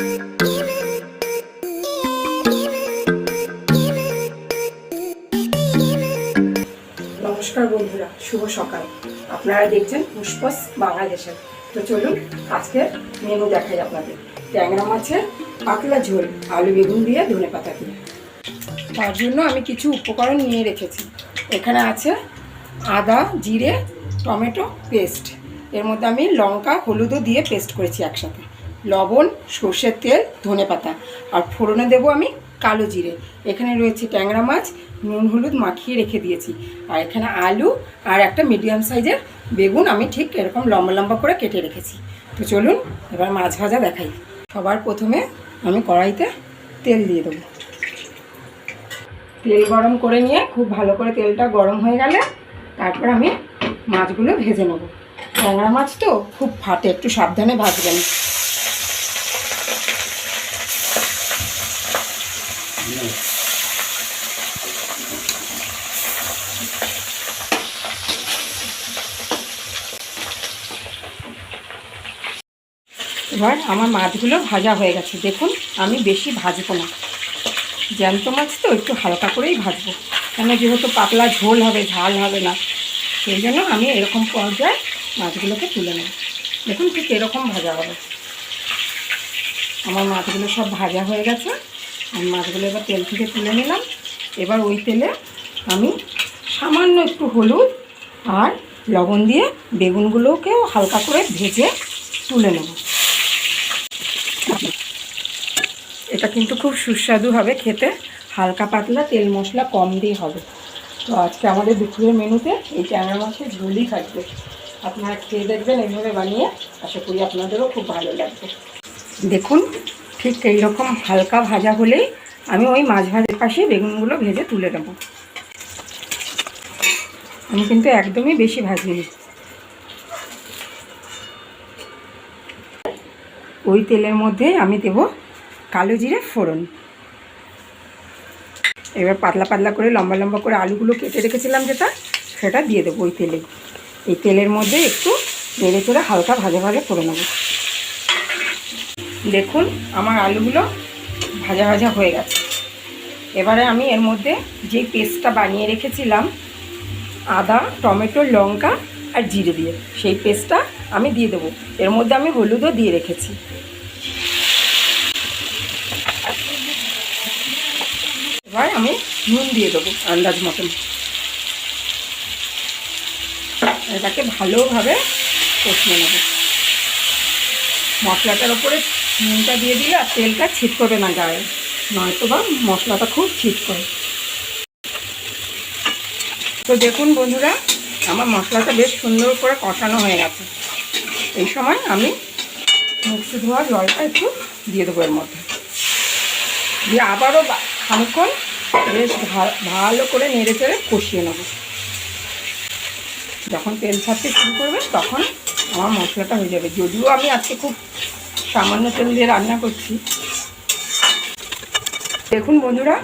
নমস্কার বন্ধুরা, শুভ সকাল। আপনারা দেখছেন পুষ্পস বাংলাদেশের। তো চলুন আজকে মেনু দেখাই আপনাদের। ট্যাংরা মাছের পাতলা ঝোল, আলু বেগুন দিয়ে ধনে পাতা দিয়ে। তার জন্য আমি কিছু উপকরণ নিয়ে রেখেছি। এখানে আছে আদা, জিরে, টমেটো, পেস্ট। এর মধ্যে আমি লঙ্কা, হলুদও দিয়ে পেস্ট করেছি একসাথে। লবণ, সর্ষের তেল, ধনে পাতা। আর ফোড়নে দেবো আমি কালো জিরে। এখানে রয়েছে ট্যাংরা মাছ, নুন, হলুদ মাখিয়ে রেখে দিয়েছি। আর এখানে আলু আর একটা মিডিয়াম সাইজের বেগুন আমি ঠিক এরকম লম্বা লম্বা করে কেটে রেখেছি। তো চলুন, এবার মাছ ভাজা দেখাই। সবার প্রথমে আমি কড়াইতে তেল দিয়ে দেবো। তেল গরম করে নিয়ে খুব ভালো করে তেলটা গরম হয়ে গেলে তারপর আমি মাছগুলো ভেজে নেব। ট্যাংরা মাছ তো খুব ফাটে, একটু সাবধানে ভাজবেন। এবার আমার মাছগুলো ভাজা হয়ে গেছে। দেখুন, আমি বেশি ভাজবো না। জ্যান্ত মাছ তো একটু হালকা করেই ভাজবো। কেন যেহেতু পাতলা ঝোল হবে, ঝাল হবে না। সেই জন্য আমি এরকম পর্যায়ে মাছগুলোকে তুলে নেব। দেখুন ঠিক এরকম ভাজা হবে। আমার মাছগুলো সব ভাজা হয়ে গেছে। আমি মাছগুলো এবার তেল থেকে তুলে নিলাম। এবার ওই তেলে আমি সামান্য একটু হলুদ আর লবণ দিয়ে বেগুনগুলোকেও হালকা করে ভেজে তুলে নেব। এটা কিন্তু খুব সুস্বাদু হবে খেতে। হালকা পাতলা তেল মশলা কম দিয়ে হবে। তো আজকে আমাদের দুপুরের মেনুতে এই ট্যাংরা মাছের ঝোলই থাকবে। আপনারা খেয়ে দেখবেন, এইভাবে বানিয়ে আশা করি আপনাদেরও খুব ভালো লাগবে। দেখুন ঠিক এইরকম হালকা ভাজা হলেই আমি ওই মাছ ভাজার পাশে বেগুনগুলো ভেজে তুলে নেব। আমি কিন্তু একদমই বেশি ভাজিনি। ওই তেলের মধ্যে আমি দেব কালো জিরে ফোড়ন। এবার পাতলা পাতলা করে, লম্বা লম্বা করে আলুগুলো কেটে রেখেছিলাম যেটা, সেটা দিয়ে দেবো ওই তেলে। এই তেলের মধ্যে একটু নেড়ে চড়ে হালকা ভাজা ভাজা করে নেব। দেখুন, আমার আলুগুলো ভাজা ভাজা হয়ে গেছে। এবারে আমি এর মধ্যে যে পেস্টটা বানিয়ে রেখেছিলাম, আদা, টমেটো, লঙ্কা আর জিরে দিয়ে, সেই পেস্টটা আমি দিয়ে দেবো। এর মধ্যে আমি হলুদও দিয়ে রেখেছি। এবার আমি নুন দিয়ে দেবো আন্দাজ মতন। এটাকে ভালোভাবে কষিয়ে নেব। মশলাটার ওপরে নুনটা দিয়ে দিলে আর তেলটা ছিট করবে না গায়ে। নয়তো বা মশলাটা খুব ছিট করে। তো দেখুন বন্ধুরা, আমার মশলাটা বেশ সুন্দর করে কষানো হয়ে গেছে। এই সময় আমি মিক্সি ধোয়া জলটা একটু দিয়ে দেবো এর মধ্যে। দিয়ে আবারও খানিকক্ষণ বেশ ভালো করে নেড়ে চেড়ে কষিয়ে নেব। যখন তেল ছাড়তে শুরু করবে, তখন আমার মশলাটা হয়ে যাবে। যদিও আমি আজকে খুব সামান্য তেল দিয়ে রান্না করছি। দেখুন বন্ধুরা,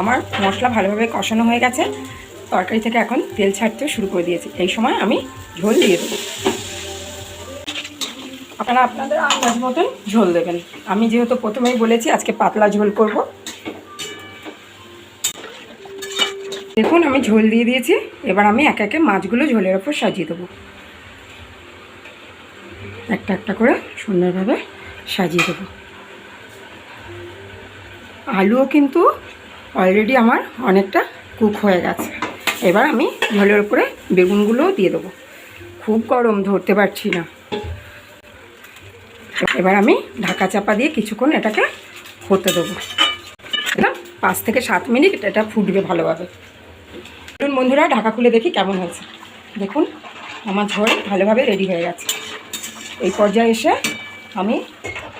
আমার মশলা ভালোভাবে কষানো হয়ে গেছে। তরকারি থেকে এখন তেল ছাড়তে শুরু করে দিয়েছি। এই সময় আমি ঝোল দিয়ে দেবো। আপনারা আপনাদের আন্দাজ মতন ঝোল দেবেন। আমি যেহেতু প্রথমেই বলেছি, আজকে পাতলা ঝোল করব। দেখুন, আমি ঝোল দিয়ে দিয়েছি। এবার আমি এক একে মাছগুলো ঝোলের ওপর সাজিয়ে দেবো। একটা একটা করে সুন্দরভাবে সাজিয়ে দেবো। আলুও কিন্তু অলরেডি আমার অনেকটা কুক হয়ে গেছে। এবার আমি ঝোলের উপরে বেগুনগুলোও দিয়ে দেবো। খুব গরম, ধরতে পারছি না। এবার আমি ঢাকা চাপা দিয়ে কিছুক্ষণ এটাকে হতে দেবো। পাঁচ থেকে সাত মিনিট এটা ফুটবে ভালোভাবে। বন্ধুরা, ঢাকা খুলে দেখি কেমন হয়েছে। দেখুন, আমার ঝোল ভালোভাবে রেডি হয়ে গেছে। এই পর্যায়ে এসে আমি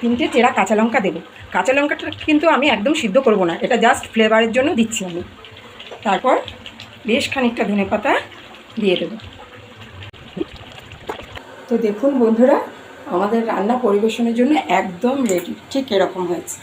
তিনটে চেরা কাঁচা লঙ্কা দেবো। কাঁচা লঙ্কাটা কিন্তু আমি একদম সিদ্ধ করব না, এটা জাস্ট ফ্লেভারের জন্য দিচ্ছি আমি। তারপর বেশ খানিকটা ধনে পাতা দিয়ে দেবো। তো দেখুন বন্ধুরা, আমাদের রান্না পরিবেশনের জন্য একদম রেডি ঠিক এরকম হয়েছে।